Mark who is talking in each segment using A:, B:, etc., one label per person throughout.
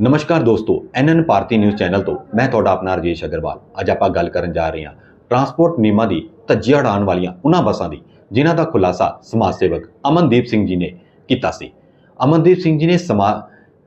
A: ਨਮਸਕਾਰ ਦੋਸਤੋ ਐਨਐਨ ਭਾਰਤੀ news channel ਤੋਂ ਮੈਂ ਤੁਹਾਡਾ ਆਪਣਾ ਰਜੇਸ਼ ਅਗਰਵਾਲ। ਅੱਜ ਆਪਾਂ ਗੱਲ ਕਰਨ ਜਾ ਰਹੇ ਹਾਂ ਟਰਾਂਸਪੋਰਟ ਨਿਯਮਾਂ ਦੀ ਧੱਜੀਆਂ ਉਡਾਉਣ ਵਾਲੀਆਂ ਉਹਨਾਂ ਬੱਸਾਂ ਦੀ, ਜਿਨ੍ਹਾਂ ਦਾ ਖੁਲਾਸਾ ਸਮਾਜ ਸੇਵਕ ਅਮਨਦੀਪ ਸਿੰਘ ਜੀ ਨੇ ਕੀਤਾ ਸੀ। ਅਮਨਦੀਪ ਸਿੰਘ ਜੀ ਨੇ ਸਮਾ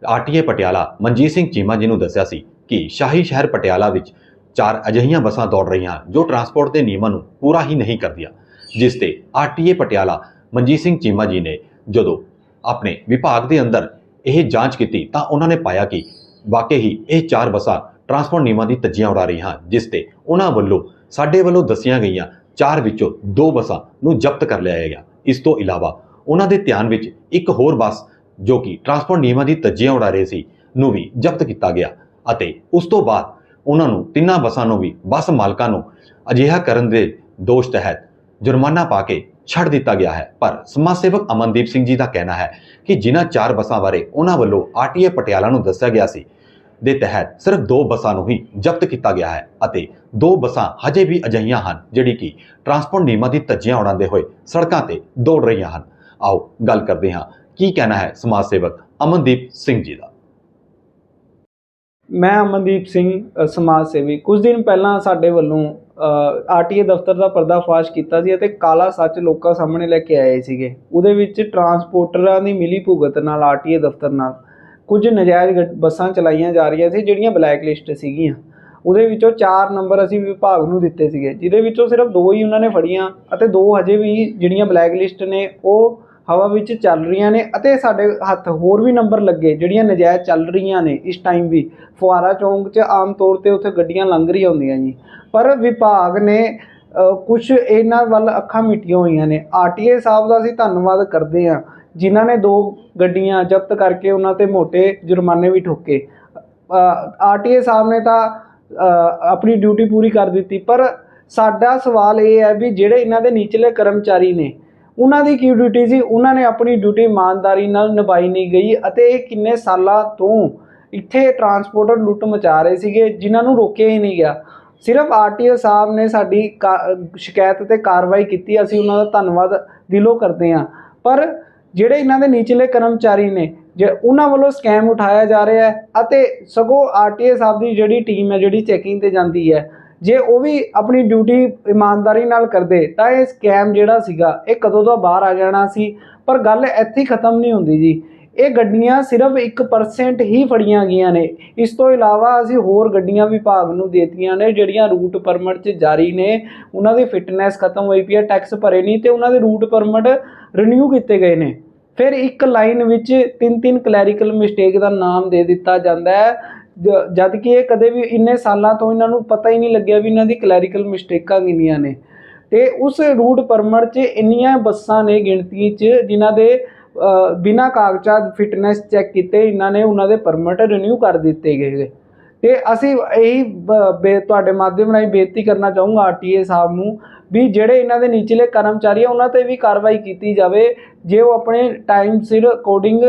A: ਆਰਟੀਏ ਪਟਿਆਲਾ ਮਨਜੀਤ ਸਿੰਘ ਚੀਮਾ ਜੀ ਨੂੰ ਦੱਸਿਆ ਸੀ ਕਿ ਸ਼ਾਹੀ ਸ਼ਹਿਰ ਪਟਿਆਲਾ ਵਿੱਚ ਚਾਰ ਅਜਿਹੀਆਂ ਬੱਸਾਂ ਦੌੜ ਰਹੀਆਂ ਜੋ ਟਰਾਂਸਪੋਰਟ ਦੇ ਨਿਯਮਾਂ ਨੂੰ ਪੂਰਾ ਹੀ ਨਹੀਂ ਕਰਦੀਆਂ, ਜਿਸ ਤੇ ਆਰਟੀਏ ਪਟਿਆਲਾ ਮਨਜੀਤ ਸਿੰਘ ਚੀਮਾ ਜੀ ਨੇ ਜਦੋਂ ਆਪਣੇ ਵਿਭਾਗ ਦੇ ਅੰਦਰ ਇਹ ਜਾਂਚ ਕੀਤੀ ਤਾਂ ਉਹਨਾਂ ਨੇ ਪਾਇਆ ਕਿ ਵਾਕਈ ਹੀ ਇਹ ਚਾਰ ਬੱਸਾਂ ਟਰਾਂਸਪੋਰਟ ਨਿਯਮਾਂ ਦੀ ਤੱਜੀਆਂ ਉਡਾ ਰਹੀਆਂ ਜਿਸ ਤੇ ਉਹਨਾਂ ਵੱਲੋਂ ਸਾਡੇ ਵੱਲੋਂ ਦੱਸੀਆਂ ਗਈਆਂ ਚਾਰ ਵਿੱਚੋਂ ਦੋ ਬੱਸਾਂ ਨੂੰ ਜ਼ਬਤ ਕਰ ਲਿਆ ਗਿਆ। ਇਸ ਤੋਂ ਇਲਾਵਾ ਉਹਨਾਂ ਦੇ ਧਿਆਨ ਵਿੱਚ ਇੱਕ ਹੋਰ ਬੱਸ ਜੋ ਕਿ ਟਰਾਂਸਪੋਰਟ ਨਿਯਮਾਂ ਦੀ ਤੱਜੀਆਂ ਉਡਾ ਰਹੀ ਸੀ, ਨੂੰ ਵੀ ਜ਼ਬਤ ਕੀਤਾ ਗਿਆ ਅਤੇ ਉਸ ਤੋਂ ਬਾਅਦ ਉਹਨਾਂ ਨੂੰ ਤਿੰਨਾਂ ਬੱਸਾਂ ਨੂੰ ਵੀ ਬੱਸ ਮਾਲਕਾਂ ਨੂੰ ਅਜਿਹਾ ਕਰਨ ਦੇ ਦੋਸ਼ ਤਹਿਤ ਜੁਰਮਾਨਾ ਪਾ ਕੇ ਛੱਡ ਦਿੱਤਾ ਗਿਆ ਹੈ। ਪਰ ਸਮਾਜ ਸੇਵਕ ਅਮਨਦੀਪ ਸਿੰਘ ਜੀ ਦਾ ਕਹਿਣਾ ਹੈ ਕਿ ਜਿਨ੍ਹਾਂ ਚਾਰ ਬੱਸਾਂ ਬਾਰੇ ਉਹਨਾਂ ਵੱਲੋਂ ਆਰਟੀਏ ਪਟਿਆਲਾ ਨੂੰ ਦੱਸਿਆ ਗਿਆ ਸੀ, ਦੇ ਤਹਿਤ ਸਿਰਫ ਦੋ ਬੱਸਾਂ ਨੂੰ ਹੀ ਜ਼ਬਤ ਕੀਤਾ ਗਿਆ ਹੈ ਅਤੇ ਦੋ ਬੱਸਾਂ ਹਜੇ ਵੀ ਅਜਿਹੀਆਂ ਹਨ ਜਿਹੜੀ ਕਿ ਟਰਾਂਸਪੋਰਟ ਨਿਯਮਾਂ ਦੀ ਧੱਜੀਆਂ ਉਡਾਉਂਦੇ ਹੋਏ ਸੜਕਾਂ ਤੇ ਦੌੜ ਰਹੀਆਂ ਹਨ। ਆਓ ਗੱਲ ਕਰਦੇ ਹਾਂ, ਕੀ ਕਹਿਣਾ ਹੈ ਸਮਾਜ ਸੇਵਕ ਅਮਨਦੀਪ ਸਿੰਘ ਜੀ ਦਾ?
B: ਮੈਂ ਅਮਨਦੀਪ ਸਿੰਘ ਸਮਾਜ ਸੇਵੀ। ਕੁਝ ਦਿਨ ਪਹਿਲਾਂ ਸਾਡੇ ਵੱਲੋਂ ਆਰਟੀਏ ਦਫ਼ਤਰ ਦਾ ਪਰਦਾਫਾਸ਼ ਕੀਤਾ ਸੀ ਅਤੇ ਕਾਲਾ ਸੱਚ ਲੋਕਾਂ ਸਾਹਮਣੇ ਲੈ ਕੇ ਆਏ ਸੀਗੇ। ਉਹਦੇ ਵਿੱਚ ਟਰਾਂਸਪੋਰਟਰਾਂ ਦੀ ਮਿਲੀ ਭੁਗਤ ਨਾਲ ਆਰਟੀਏ ਦਫ਼ਤਰ ਨਾਲ ਕੁਝ ਨਜਾਇਜ਼ ਗੱਡ- ਬੱਸਾਂ ਚਲਾਈਆਂ ਜਾ ਰਹੀਆਂ ਸੀ, ਜਿਹੜੀਆਂ ਬਲੈਕ ਲਿਸਟ ਸੀਗੀਆਂ। ਉਹਦੇ ਵਿੱਚੋਂ 4 ਨੰਬਰ ਅਸੀਂ ਵਿਭਾਗ ਨੂੰ ਦਿੱਤੇ ਸੀਗੇ, ਜਿਹਦੇ ਵਿੱਚੋਂ ਸਿਰਫ ਦੋ ਹੀ ਉਹਨਾਂ ਨੇ ਫੜੀਆਂ ਅਤੇ ਦੋ ਹਜੇ ਵੀ ਜਿਹੜੀਆਂ ਬਲੈਕ ਲਿਸਟ ਨੇ, ਉਹ ਹਵਾ ਵਿੱਚ ਚੱਲ ਰਹੀਆਂ ਨੇ ਅਤੇ ਸਾਡੇ ਹੱਥ ਹੋਰ ਵੀ ਨੰਬਰ ਲੱਗੇ, ਜਿਹੜੀਆਂ ਨਜਾਇਜ਼ ਚੱਲ ਰਹੀਆਂ ਨੇ ਇਸ ਟਾਈਮ ਵੀ। ਫੁਆਰਾ ਚੌਂਕ 'ਚ ਆਮ ਤੌਰ ਤੇ ਉੱਥੇ ਗੱਡੀਆਂ ਲੰਘ ਰਹੀਆਂ ਹੁੰਦੀਆਂ ਜੀ। ਪਰ ਵਿਭਾਗ ਨੇ ਕੁਝ ਇਹਨਾਂ ਵੱਲ ਅੱਖਾਂ ਮਿਟੀਆਂ ਹੋਈਆਂ ਨੇ। ਆਰਟੀਏ ਸਾਹਿਬ ਦਾ ਅਸੀਂ ਧੰਨਵਾਦ ਕਰਦੇ ਹਾਂ, ਜਿਨ੍ਹਾਂ ਨੇ ਦੋ ਗੱਡੀਆਂ ਜ਼ਬਤ ਕਰਕੇ ਉਹਨਾਂ ਤੇ ਮੋٹے ਜੁਰਮਾਨੇ ਵੀ ਠੋਕੇ। ਆਰਟੀਏ ਸਾਹਿਬ ਨੇ ਤਾਂ ਆਪਣੀ ਡਿਊਟੀ ਪੂਰੀ ਕਰ ਦਿੱਤੀ, ਪਰ ਸਾਡਾ ਸਵਾਲ ਇਹ ਹੈ ਵੀ ਜਿਹੜੇ ਇਹਨਾਂ ਦੇ ਨਿਚਲੇ ਕਰਮਚਾਰੀ ਨੇ ਉਹਨਾਂ ਦੀ ਕੀ ਡਿਊਟੀ ਸੀ? ਉਹਨਾਂ ਨੇ ਆਪਣੀ ਡਿਊਟੀ ਇਮਾਨਦਾਰੀ ਨਾਲ ਨਿਭਾਈ ਨਹੀਂ ਗਈ ਅਤੇ ਇਹ ਕਿੰਨੇ ਸਾਲਾਂ ਤੋਂ ਇੱਥੇ ਟਰਾਂਸਪੋਰਟਰ ਲੁੱਟ ਮਚਾ ਰਹੇ ਸੀਗੇ, ਜਿਨ੍ਹਾਂ ਨੂੰ ਰੋਕਿਆ ਹੀ ਨਹੀਂ ਗਿਆ। ਸਿਰਫ ਆਰਟੀਓ ਸਾਹਿਬ ਨੇ ਸਾਡੀ ਕਾ- ਸ਼ਿਕਾਇਤ ਤੇ ਕਾਰਵਾਈ ਕੀਤੀ, ਅਸੀਂ ਉਹਨਾਂ ਦਾ ਧੰਨਵਾਦ ਦਿਲੋਂ ਕਰਦੇ ਹਾਂ। ਪਰ ਜਿਹੜੇ ਇਹਨਾਂ ਦੇ ਨਿਚਲੇ ਕਰਮਚਾਰੀ ਨੇ, ਜੇ ਉਹਨਾਂ ਵੱਲੋਂ ਸਕੈਮ ਉਠਾਇਆ ਜਾ ਰਿਹਾ ਹੈ ਅਤੇ ਸਗੋਂ ਆਰਟੀਏ ਸਾਹਿਬ ਦੀ ਜਿਹੜੀ ਟੀਮ ਹੈ, ਜਿਹੜੀ ਚੈਕਿੰਗ ਤੇ ਜਾਂਦੀ ਹੈ ਜੇ ਉਹ ਵੀ ਆਪਣੀ ਡਿਊਟੀ ਇਮਾਨਦਾਰੀ ਨਾਲ ਕਰਦੇ, ਤਾਂ ਇਹ ਸਕੈਮ ਜਿਹੜਾ ਸੀਗਾ, ਇਹ ਕਦੋਂ ਤੋਂ ਬਾਹਰ ਆ ਜਾਣਾ ਸੀ? ਪਰ ਗੱਲ ਇੱਥੇ ਖਤਮ ਨਹੀਂ ਹੁੰਦੀ ਜੀ। ਇਹ ਗੱਡੀਆਂ ਸਿਰਫ 1% ਹੀ ਫੜੀਆਂ ਗਈਆਂ ਨੇ। ਇਸ ਤੋਂ ਇਲਾਵਾ ਅਸੀਂ ਹੋਰ ਗੱਡੀਆਂ ਵਿਭਾਗ ਨੂੰ ਦੇਤੀਆਂ ਨੇ, ਜਿਹੜੀਆਂ ਰੂਟ ਪਰਮਿਟ 'ਚ ਜਾਰੀ ਨੇ। ਉਹਨਾਂ ਦੀ ਫਿਟਨੈਸ ਖਤਮ ਹੋਈ ਪਈ ਹੈ ਟੈਕਸ ਭਰੇ ਨਹੀਂ ਤੇ ਉਹਨਾਂ ਦੇ ਰੂਟ ਪਰਮਿਟ ਰਿਨਿਊ ਕੀਤੇ ਗਏ ਨੇ। ਫਿਰ ਇੱਕ ਲਾਈਨ ਵਿੱਚ ਤਿੰਨ ਤਿੰਨ ਕਲੈਰੀਕਲ ਮਿਸਟੇਕ ਦਾ ਨਾਮ ਦੇ ਦਿੱਤਾ ਜਾਂਦਾ ਹੈ। ਜਦ ਕਿ ਇਹ ਕਦੇ ਵੀ ਇੰਨੇ ਸਾਲਾਂ ਤੋਂ ਇਹਨਾਂ ਨੂੰ ਪਤਾ ਹੀ ਨਹੀਂ ਲੱਗਿਆ ਵੀ ਇਹਨਾਂ ਦੀ ਕਲੈਰੀਕਲ ਮਿਸਟੇਕਾਂ ਕਿੰਨੀਆਂ ਨੇ ਤੇ ਉਸ ਰੂਟ ਪਰਮਿਟ 'ਚ ਇੰਨੀਆਂ ਬੱਸਾਂ ਨੇ ਗਿਣਤੀ 'ਚ ਜਿਨ੍ਹਾਂ ਦੇ ਅ, ਬਿਨਾਂ ਕਾਗਜ਼ਾਤ ਫਿਟਨੈਸ ਚੈੱਕ ਕੀਤੇ ਇਹਨਾਂ ਨੇ ਉਹਨਾਂ ਦੇ ਪਰਮਿਟ ਰਿਨਿਊ ਕਰ ਦਿੱਤੇ ਗਏ ਗੇ। ਤੇ ਅਸੀਂ ਇਹੀ ਬ- ਬੇ- ਤੁਹਾਡੇ ਮਾਧਿਅਮ ਰਾਹੀਂ ਬੇਨਤੀ ਕਰਨਾ ਚਾਹੂੰਗਾ ਆਰਟੀਏ ਸਾਹਿਬ ਨੂੰ ਵੀ ਜਿਹੜੇ ਇਹਨਾਂ ਦੇ ਨਿਚਲੇ ਕਰਮਚਾਰੀ ਆ ਉਹਨਾਂ ਤੇ ਵੀ ਕਾਰਵਾਈ ਕੀਤੀ ਜਾਵੇ ਜੇ ਉਹ ਆਪਣੇ ਟਾਈਮ ਸਿਰ ਅਕੋਰਡਿੰਗ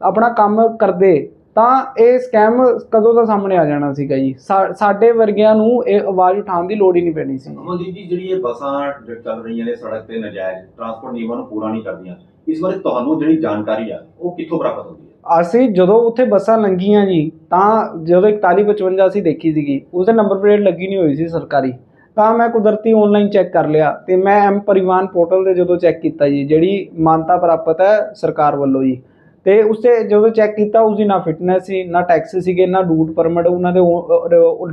B: ਆਪਣਾ ਕੰਮ ਕਰਦੇ ਤਾਂ ਇਹ ਸਕੈਮ ਕਦੋਂ ਦਾ ਸਾਹਮਣੇ ਆ ਜਾਣਾ ਸੀਗਾ ਜੀ? ਸਾਡੇ ਵਰਗਿਆਂ ਨੂੰ ਇਹ ਆਵਾਜ਼ ਉਠਾਉਣ ਦੀ ਲੋੜ ਹੀ ਨਹੀਂ ਪੈਣੀ ਸੀ।
A: ਅਮਨਦੀਪ ਜੀ ਜਿਹੜੀ ਇਹ ਬੱਸਾਂ ਚੱਲ ਰਹੀਆਂ ਨੇ ਸੜਕ ਤੇ ਨਜਾਇਜ਼ ਟਰਾਂਸਪੋਰਟ ਨਿਯਮਾਂ ਨੂੰ ਪੂਰਾ ਨਹੀਂ ਕਰਦੀਆਂ। ਇਸ ਬਾਰੇ ਤੁਹਾਨੂੰ ਜਿਹੜੀ ਜਾਣਕਾਰੀ ਆ ਉਹ ਕਿੱਥੋਂ ਪ੍ਰਾਪਤ ਹੁੰਦੀ ਹੈ?
B: ਅਸੀਂ ਜਦੋਂ ਉੱਥੇ ਬੱਸਾਂ ਲੰਘੀਆਂ ਜੀ ਤਾਂ ਜਦੋਂ 4155 ਅਸੀਂ ਦੇਖੀ ਸੀਗੀ ਉਹਦੇ ਨੰਬਰ ਪਲੇਟ ਲੱਗੀ ਨਹੀਂ ਹੋਈ ਸੀ ਸਰਕਾਰੀ। ਤਾਂ ਮੈਂ ਕੁਦਰਤੀ ਆਨਲਾਈਨ ਚੈੱਕ ਕਰ ਲਿਆ ਤੇ ਮੈਂ ਐਮ ਪਰਿਵਾਹਨ ਪੋਰਟਲ ਤੇ ਜਦੋਂ ਚੈੱਕ ਕੀਤਾ ਜੀ ਜਿਹੜੀ ਮਾਨਤਾ ਪ੍ਰਾਪਤ ਹੈ ਸਰਕਾਰ ਵੱਲੋਂ ਜੀ। ਤੇ ਉਸੇ ਜਦੋਂ ਚੈੱਕ ਕੀਤਾ, ਉਸ ਦੀ ਨਾ ਫਿਟਨੈਸ ਸੀ, ਨਾ ਟੈਕਸ ਸੀਗੇ, ਨਾ ਰੂਟ ਪਰਮਿਟ ਉਹਨਾਂ ਦੇ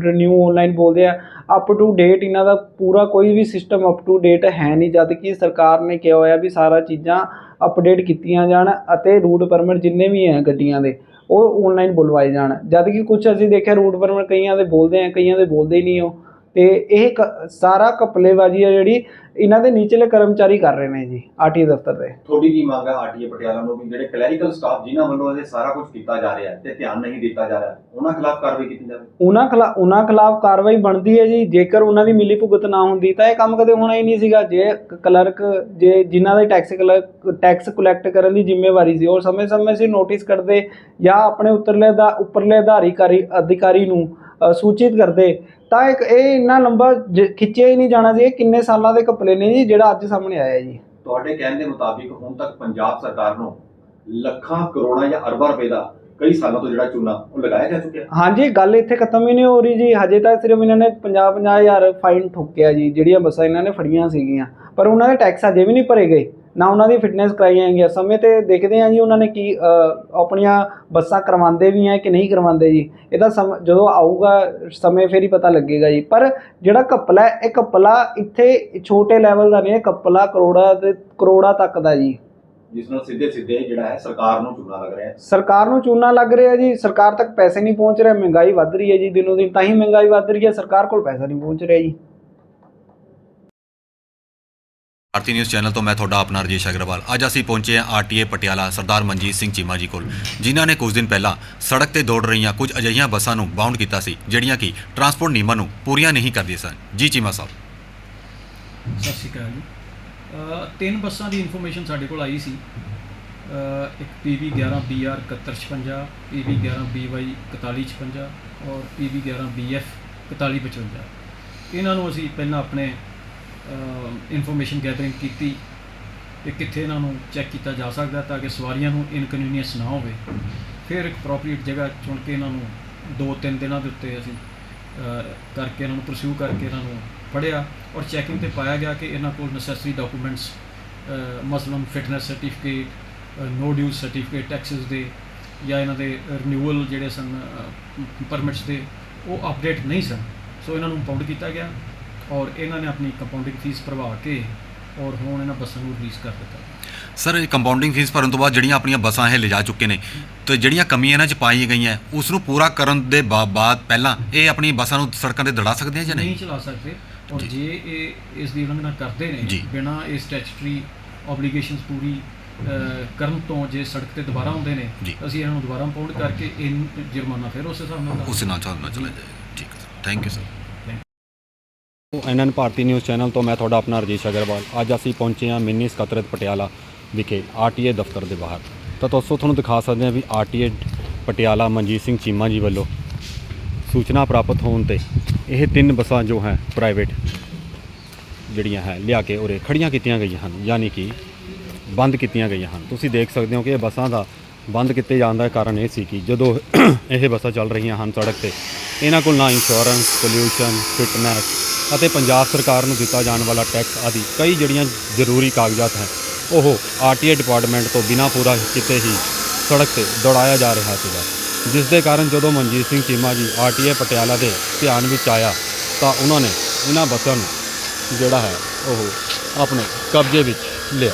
B: ਰਿਨਿਊ ਆਨਲਾਈਨ ਬੋਲਦੇ ਆ ਅਪ ਟੂ ਡੇਟ ਇਹਨਾਂ ਦਾ ਪੂਰਾ ਕੋਈ ਵੀ ਸਿਸਟਮ ਅਪ ਟੂ ਡੇਟ ਹੈ ਨਹੀਂ, ਜਦ ਕਿ ਸਰਕਾਰ ਨੇ ਕਿਹਾ ਹੋਇਆ ਵੀ ਸਾਰਾ ਚੀਜ਼ਾਂ ਅਪਡੇਟ ਕੀਤੀਆਂ ਜਾਣ ਅਤੇ ਰੂਟ ਪਰਮਿਟ ਜਿੰਨੇ ਵੀ ਹੈ ਗੱਡੀਆਂ ਦੇ, ਉਹ ਆਨਲਾਈਨ ਬੁਲਵਾਏ ਜਾਣ। ਜਦ ਕਿ ਕੁਝ ਅਸੀਂ ਦੇਖਿਆ ਰੂਟ ਪਰਮਿਟ ਕਈਆਂ ਦੇ ਬੋਲਦੇ ਆ, ਕਈਆਂ ਦੇ ਬੋਲਦੇ ਹੀ ਨਹੀਂ ਉਹ। ਤੇ ਇਹ ਸਾਰਾ ਕਪਲੇਬਾਜ਼ੀ ਆ ਜਿਹੜੀ ਇਹਨਾਂ ਦੇ ਨਿਚਲੇ ਕਰਮਚਾਰੀ ਕਰ ਰਹੇ ਨੇ ਜੀ ਆਰਟੀ ਦਫ਼ਤਰ ਦੇ।
A: ਤੁਹਾਡੀ ਕੀ ਮੰਗ ਹੈ ਆਰਟੀਏ ਪਟਿਆਲਾ ਨੂੰ ਵੀ ਜਿਹੜੇ ਕਲੈਰੀਕਲ ਸਟਾਫ ਜਿਨ੍ਹਾਂ ਵੱਲੋਂ ਇਹ ਸਾਰਾ ਕੁਝ ਕੀਤਾ ਜਾ ਰਿਹਾ ਹੈ ਤੇ ਧਿਆਨ ਨਹੀਂ ਦਿੱਤਾ ਜਾ ਰਿਹਾ ਉਹਨਾਂ ਖਿਲਾਫ ਕਾਰਵਾਈ ਕੀਤੀ ਜਾਵੇ?
B: ਉਹਨਾਂ ਖਿਲਾਫ ਉਹਨਾਂ ਖਿਲਾਫ ਕਾਰਵਾਈ ਬਣਦੀ ਹੈ ਜੀ ਜੇਕਰ ਉਹਨਾਂ ਦੀ ਮਿਲੀ ਭੁਗਤ ਨਾ ਹੁੰਦੀ ਤਾਂ ਇਹ ਕੰਮ ਕਦੇ ਹੋਣਾ ਹੀ ਨਹੀਂ ਸੀਗਾ। ਜੇ ਕਲਰਕ ਜੇ ਜਿਨ੍ਹਾਂ ਦੇ ਟੈਕਸ ਟੈਕਸ ਕਲੈਕਟ ਕਰਨ ਦੀ ਜ਼ਿੰਮੇਵਾਰੀ ਸੀ ਉਹ ਸਮੇਂ-ਸਮੇਂ ਸਿਰ ਨੋਟਿਸ ਕਰਦੇ ਜਾਂ ਆਪਣੇ ਉੱਤਰਲੇ ਦਾ ਉੱਪਰਲੇ ਅਧਿਕਾਰੀ ਅਧਿਕਾਰੀ ਨੂੰ ਸੂਚਿਤ ਕਰਦੇ ਤਾਂ ਇੱਕ ਇਹ ਇੰਨਾ ਲੰਬਾ ਜ- ਖਿੱਚਿਆ ਹੀ ਨਹੀਂ ਜਾਣਾ ਸੀ ਇਹ ਕਿੰਨੇ ਸਾਲਾਂ ਦੇ ਘਪਲੇ ਨੇ ਜੀ ਜਿਹੜਾ ਅੱਜ ਸਾਹਮਣੇ ਆਇਆ ਜੀ।
A: ਤੁਹਾਡੇ ਕਹਿਣ ਦੇ ਮੁਤਾਬਿਕ ਹੁਣ ਤੱਕ ਪੰਜਾਬ ਸਰਕਾਰ ਨੂੰ ਲੱਖਾਂ ਕਰੋੜਾਂ ਜਾਂ ਅਰਬਾਂ ਰੁਪਏ ਦਾ ਕਈ ਸਾਲਾਂ ਤੋਂ ਜਿਹੜਾ ਚੂਨਾ ਉਹ ਲਗਾਇਆ ਜਾ ਚੁੱਕਿਆ।
B: ਹਾਂਜੀ ਗੱਲ ਇੱਥੇ ਖਤਮ ਹੀ ਨਹੀਂ ਹੋ ਰਹੀ ਜੀ ਹਜੇ ਤੱਕ ਸਿਰਫ ਇਹਨਾਂ ਨੇ 50 ਹਜ਼ਾਰ ਫਾਈਨ ਠੋਕਿਆ ਜੀ ਜਿਹੜੀਆਂ ਬੱਸਾਂ ਇਹਨਾਂ ਨੇ ਫੜੀਆਂ ਸੀਗੀਆਂ। ਪਰ ਉਹਨਾਂ ਦੇ ਟੈਕਸ ਅਜੇ ਵੀ ਨਹੀਂ ਭਰੇ ਗਏ। ਨਾ ਉਹਨਾਂ ਦੀ ਫਿਟਨੈਸ ਕਰਾਈਆਂ ਗਈਆਂ ਸਮੇਂ ਤੇ ਦੇਖਦੇ ਆ ਜੀ ਉਹਨਾਂ ਨੇ ਕੀ ਆਪਣੀਆਂ ਬੱਸਾਂ ਕਰਵਾਉਂਦੇ ਵੀ ਆ ਕਿ ਨਹੀਂ ਕਰਵਾਉਂਦੇ ਜੀ। ਇਹਦਾ ਜਦੋਂ ਆਊਗਾ ਸਮੇਂ ਫੇਰ ਹੀ ਪਤਾ ਲੱਗੇਗਾ ਜੀ। ਪਰ ਜਿਹੜਾ ਕਪਲਾ ਹੈ ਇਹ ਕਪਲਾ ਇੱਥੇ ਛੋਟੇ ਲੈਵਲ ਦਾ ਨਹੀਂ ਇਹ ਕਪਲਾ ਕਰੋੜਾ ਤੇ ਕਰੋੜਾ ਤੱਕ ਦਾ ਜੀ।
A: ਜਿਸ ਨਾਲ ਸਿੱਧੇ ਸਿੱਧੇ ਜਿਹੜਾ ਹੈ ਸਰਕਾਰ ਨੂੰ ਚੂਨਾ ਲੱਗ ਰਿਹਾ ਹੈ।
B: ਸਰਕਾਰ ਨੂੰ ਚੂਨਾ ਲੱਗ ਰਿਹਾ ਜੀ। ਸਰਕਾਰ ਤੱਕ ਪੈਸੇ ਨਹੀਂ ਪਹੁੰਚ ਰਹੇ ਮਹਿੰਗਾਈ ਵੱਧ ਰਹੀ ਹੈ ਜੀ ਦਿਨੋਂ ਦਿਨ ਤਾਂ ਹੀ ਮਹਿੰਗਾਈ ਵੱਧ ਰਹੀ ਹੈ। ਸਰਕਾਰ ਕੋਲ ਪੈਸਾ ਨਹੀਂ ਪਹੁੰਚ ਰਿਹਾ ਜੀ।
A: ਭਾਰਤੀ ਨਿਊਜ਼ ਚੈਨਲ ਤੋਂ ਮੈਂ ਤੁਹਾਡਾ ਆਪਣਾ ਰਜੇਸ਼ ਅਗਰਵਾਲ। ਅੱਜ ਅਸੀਂ ਪਹੁੰਚੇ ਹਾਂ ਆਰਟੀਏ ਪਟਿਆਲਾ ਸਰਦਾਰ ਮਨਜੀਤ ਸਿੰਘ ਚੀਮਾ ਜੀ ਕੋਲ ਜਿਨ੍ਹਾਂ ਨੇ ਕੁਝ ਦਿਨ ਪਹਿਲਾਂ ਸੜਕ ਤੇ ਦੌੜ ਰਹੀਆਂ ਕੁਝ ਅਜਿਹੀਆਂ ਬੱਸਾਂ ਨੂੰ ਬਾਉਂਡ ਕੀਤਾ ਸੀ ਜਿਹੜੀਆਂ ਕਿ ਟਰਾਂਸਪੋਰਟ ਨਿਯਮਾਂ ਨੂੰ ਪੂਰੀਆਂ ਨਹੀਂ ਕਰਦੀਆਂ ਸਨ। ਜੀ ਚੀਮਾ ਸਾਹਿਬ।
C: ਸਤਿ ਸ਼੍ਰੀ ਅਕਾਲ ਜੀ। ਅ, ਤਿੰਨ ਬੱਸਾਂ ਦੀ ਇਨਫੋਰਮੇਸ਼ਨ ਸਾਡੇ ਕੋਲ ਆਈ ਸੀ। ਅ, ਇੱਕ PV 11 BR 7156 PV 11 BY 4156 ਔਰ PV 11 BF 4155 ਇਹਨਾਂ ਨੂੰ ਅਸੀਂ ਪਹਿਲਾਂ ਆਪਣੇ ਇਨਫੋਰਮੇਸ਼ਨ ਗੈਦਰਿੰਗ ਕੀਤੀ ਕਿ ਕਿੱਥੇ ਇਹਨਾਂ ਨੂੰ ਚੈੱਕ ਕੀਤਾ ਜਾ ਸਕਦਾ ਤਾਂ ਕਿ ਸਵਾਰੀਆਂ ਨੂੰ ਇਨਕਨਵੀਨੀਅੰਸ ਨਾ ਹੋਵੇ। ਫਿਰ ਇੱਕ ਅਪਰੋਪਰੀਏਟ ਜਗ੍ਹਾ ਚੁਣ ਕੇ ਇਹਨਾਂ ਨੂੰ ਦੋ ਤਿੰਨ ਦਿਨਾਂ ਦੇ ਉੱਤੇ ਅਸੀਂ ਕਰਕੇ ਇਹਨਾਂ ਨੂੰ ਪਰਸਿਊ ਕਰਕੇ ਇਹਨਾਂ ਨੂੰ ਫੜਿਆ ਔਰ ਚੈਕਿੰਗ ਤੇ ਪਾਇਆ ਗਿਆ ਕਿ ਇਹਨਾਂ ਕੋਲ necessary documents ਮਸਲਮ fitness certificate no due certificate taxes ਦੇ ਜਾਂ ਇਹਨਾਂ ਦੇ ਰਿਨਿਊਅਲ ਜਿਹੜੇ ਸਨ ਪਰਮਿਟਸ ਦੇ, ਉਹ ਅਪਡੇਟ ਨਹੀਂ ਸਨ। ਸੋ ਇਹਨਾਂ ਨੂੰ ਕੰਪਾਊਂਡ ਕੀਤਾ ਗਿਆ। ਔਰ ਇਹਨਾਂ ਨੇ ਆਪਣੀ ਕੰਪਾਊਂਡਿੰਗ ਫੀਸ ਭਰਵਾ ਕੇ ਔਰ ਹੁਣ ਇਹਨਾਂ ਬੱਸਾਂ ਨੂੰ ਰਿਲੀਜ਼ ਕਰ ਦਿੱਤਾ।
A: ਸਰ ਇਹ ਕੰਪਾਊਂਡਿੰਗ ਫੀਸ ਭਰਨ ਤੋਂ ਬਾਅਦ ਜਿਹੜੀਆਂ ਆਪਣੀਆਂ ਬੱਸਾਂ ਇਹ ਲਿਜਾ ਚੁੱਕੇ ਨੇ ਤੇ ਜਿਹੜੀਆਂ ਕਮੀਆਂ ਇਹਨਾਂ 'ਚ ਪਾਈਆਂ ਗਈਆਂ ਉਸ ਨੂੰ ਪੂਰਾ ਕਰਨ ਦੇ ਬਾ- ਬਾਅਦ ਪਹਿਲਾਂ ਇਹ ਆਪਣੀ ਬੱਸਾਂ ਨੂੰ ਸੜਕਾਂ ਤੇ ਦੜਾ ਸਕਦੇ ਆ ਜਾਂ
C: ਨਹੀਂ
A: ਨਹੀਂ?
C: ਚਲਾ ਸਕਦੇ। ਔਰ
A: ਜੀ।
C: ਇਹ ਇਸ ਦੀ ਉਲੰਘਣਾ ਕਰਦੇ ਨੇ
A: ਜੀ।
C: ਬਿਨਾਂ ਇਹ ਸਟੈਚੂਟਰੀ ਆਬਲੀਗੇਸ਼ਨਸ ਪੂਰੀ ਅਹ, ਕਰਨ ਤੋਂ ਜੇ ਸੜਕ ਤੇ ਦੁਬਾਰਾ ਆਉਂਦੇ ਨੇ
A: ਜੀ।
C: ਅਸੀਂ ਇਹਨਾਂ ਨੂੰ ਦੁਬਾਰਾ ਪਾਉਂਡ ਕਰਕੇ ਇਹ ਜੁਰਮਾਨਾ ਫਿਰ ਉਸ ਹਿਸਾਬ ਨਾਲ
A: ਉਸ ਨਾਲ ਚੱਲਣਾ ਚਲਾ ਜਾਏ ਠੀਕ ਹੈ thank you sir NN Bharati news channel ਤੋਂ ਮੈਂ ਤੁਹਾਡਾ ਆਪਣਾ ਰਜੇਸ਼ ਅਗਰਵਾਲ। ਅੱਜ ਅਸੀਂ ਪਹੁੰਚੇ ਹਾਂ ਮਿੰਨੀ ਸਕੱਤਰਤ ਪਟਿਆਲਾ ਵਿਖੇ ਆਰਟੀਏ ਦਫ਼ਤਰ ਦੇ ਬਾਹਰ। ਤਾਂ ਦੋਸਤੋ, ਤੁਹਾਨੂੰ ਦਿਖਾ ਸਕਦੇ ਹਾਂ ਵੀ ਆਰਟੀਏ ਪਟਿਆਲਾ ਮਨਜੀਤ ਸਿੰਘ ਚੀਮਾ ਜੀ ਵੱਲੋਂ ਸੂਚਨਾ ਪ੍ਰਾਪਤ ਹੋਣ ਤੇ ਇਹ ਤਿੰਨ ਬੱਸਾਂ ਜੋ ਹੈ ਪ੍ਰਾਈਵੇਟ ਜਿਹੜੀਆਂ ਹੈ, ਲਿਆ ਕੇ ਉਰੇ ਖੜੀਆਂ ਕੀਤੀਆਂ ਗਈਆਂ ਹਨ, ਯਾਨੀ ਕਿ ਬੰਦ ਕੀਤੀਆਂ ਗਈਆਂ ਹਨ। ਤੁਸੀਂ ਦੇਖ ਸਕਦੇ ਹੋ ਕਿ ਇਹ ਬੱਸਾਂ ਦਾ ਬੰਦ ਕੀਤੇ ਜਾਣ ਦਾ ਕਾਰਨ ਇਹ ਸੀ ਕਿ ਜਦੋਂ ਇਹ ਬੱਸਾਂ ਚੱਲ ਰਹੀਆਂ ਹਨ ਸੜਕ ਤੇ, ਇਹਨਾਂ ਕੋਲ ਨਾ ਇੰਸ਼ੋਰੈਂਸ ਪੋਲਿਊਸ਼ਨ ਫਿਟਨੈਸ ਅਤੇ ਪੰਜਾਬ ਸਰਕਾਰ ਨੂੰ ਦਿੱਤਾ ਜਾਣ ਵਾਲਾ ਟੈਕਸ ਆਦਿ ਕਈ ਜਿਹੜੀਆਂ ਜ਼ਰੂਰੀ ਕਾਗਜ਼ਾਤ ਹੈ ਉਹ ਆਰਟੀਏ ਡਿਪਾਰਟਮੈਂਟ ਤੋਂ ਬਿਨਾਂ ਪੂਰਾ ਕਿਤੇ ਹੀ ਸੜਕ ਤੇ ਦੌੜਾਇਆ ਜਾ ਰਿਹਾ ਸੀਗਾ। ਜਿਸ ਦੇ ਕਾਰਨ ਜਦੋਂ ਮਨਜੀਤ ਸਿੰਘ ਚੀਮਾ ਜੀ ਆਰਟੀਏ ਪਟਿਆਲਾ ਦੇ ਧਿਆਨ ਵਿੱਚ ਆਇਆ, ਤਾਂ ਉਹਨਾਂ ਨੇ ਇਹਨਾਂ ਬੱਸਾਂ ਨੂੰ ਜਿਹੜਾ ਹੈ, ਉਹ ਆਪਣੇ ਕਬਜ਼ੇ ਵਿੱਚ ਲਿਆ।